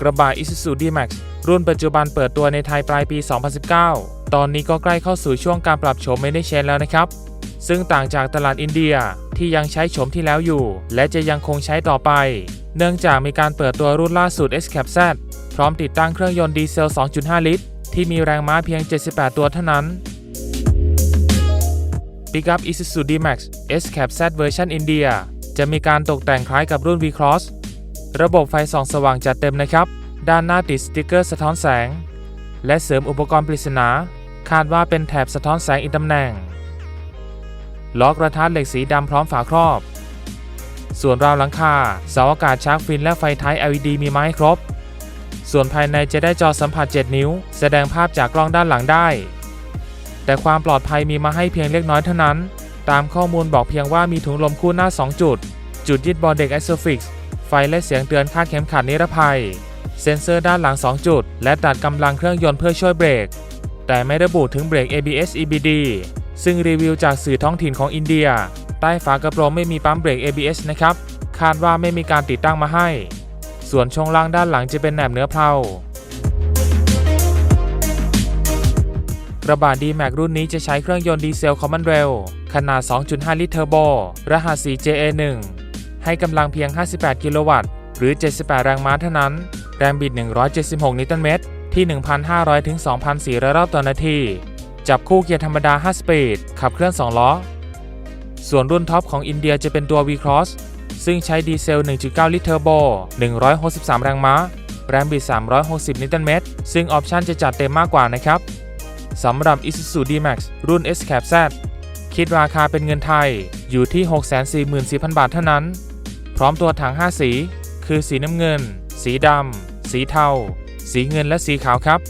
กระบะ Isuzu D-Max รุ่นปัจจุบันเปิดตัวในไทยปลายปี 2019 ตอนนี้ก็ใกล้เข้าสู่ช่วงการปรับโฉมไม่ได้เชนแล้วนะครับ ซึ่งต่างจากตลาดอินเดียที่ยังใช้โฉมที่แล้วอยู่ และจะยังคงใช้ต่อไป เนื่องจากมีการเปิดตัวรุ่นล่าสุด S-Cap Z พร้อมติดตั้งเครื่องยนต์ดีเซล 2.5 ลิตร ที่มีแรงม้าเพียง 78 ตัวเท่านั้น Pickup Isuzu D-Max S-Cap Z เวอร์ชันอินเดียจะมีการตกแต่งคล้ายกับรุ่น V-Cross ระบบไฟส่องสว่างจัดเต็มนะครับ ด้านหน้าติดสติกเกอร์สะท้อนแสง และเสริมอุปกรณ์ปริศนา คาดว่าเป็นแถบสะท้อนแสงอีกตำแหน่งล้อกระทัดเหล็กสีดำพร้อมฝาครอบ ส่วนราวหลังคาเสาอากาศชาร์กฟินและไฟท้าย LED มีไม้ครบ ส่วนภายในจะได้จอสัมผัส 7 นิ้ว แสดงภาพจากกล้องด้านหลังได้ แต่ความปลอดภัยมีมาให้เพียงเล็กน้อยเท่านั้น ตามข้อมูลบอกเพียงว่ามีถุงลมคู่หน้า 2 จุด จุดยึดบอลเด็ก Isofix ไฟและเสียงเตือนคาดเข็มขัดนิรภัย เซ็นเซอร์ด้านหลัง 2 จุด และตัดกำลังเครื่องยนต์เพื่อช่วยเบรก แต่ไม่ระบุถึงเบรก ABS EBD ซึ่งรีวิวจากสื่อท้องถิ่นของอินเดีย ใต้ฝากระโปรงไม่มีปั๊มเบรก ABS นะครับ คาดว่าไม่มีการติดตั้งมาให้ ส่วนช่วงล่างด้านหลังจะเป็นแหนบเนื้อเพลากระบะ D-Max รุ่นนี้จะใช้เครื่องยนต์ดีเซล Common Rail ขนาด 2.5 ลิตรเทอร์โบ รหัส 4JA1 ให้กำลังเพียง 58 กิโลวัตต์ หรือ 78 แรงม้าเท่านั้น แรงบิด 176 นิวตันเมตร ที่ 1,500 ถึง 2,400 รอบต่อนาที จับคู่เกียร์ธรรมดา 5 สปีด ขับเคลื่อน 2 ล้อ ส่วนรุ่นท็อปของอินเดียจะเป็นตัว V-Cross ซึ่งใช้ดีเซล 1.9 ลิตรเทอร์โบ 163 แรงม้า แรงบิด 360 นิวตันเมตร ซึ่งออปชันจะจัดเต็มมากกว่านะครับ สำหรับ Isuzu D-Max รุ่น S-Cap Z คิดราคาเป็นเงินไทยอยู่ที่ 644,000 บาทเท่านั้น พร้อมตัวถัง 5 สี คือสีน้ำเงิน สีดำ สีเทา สีเงินและสีขาวครับ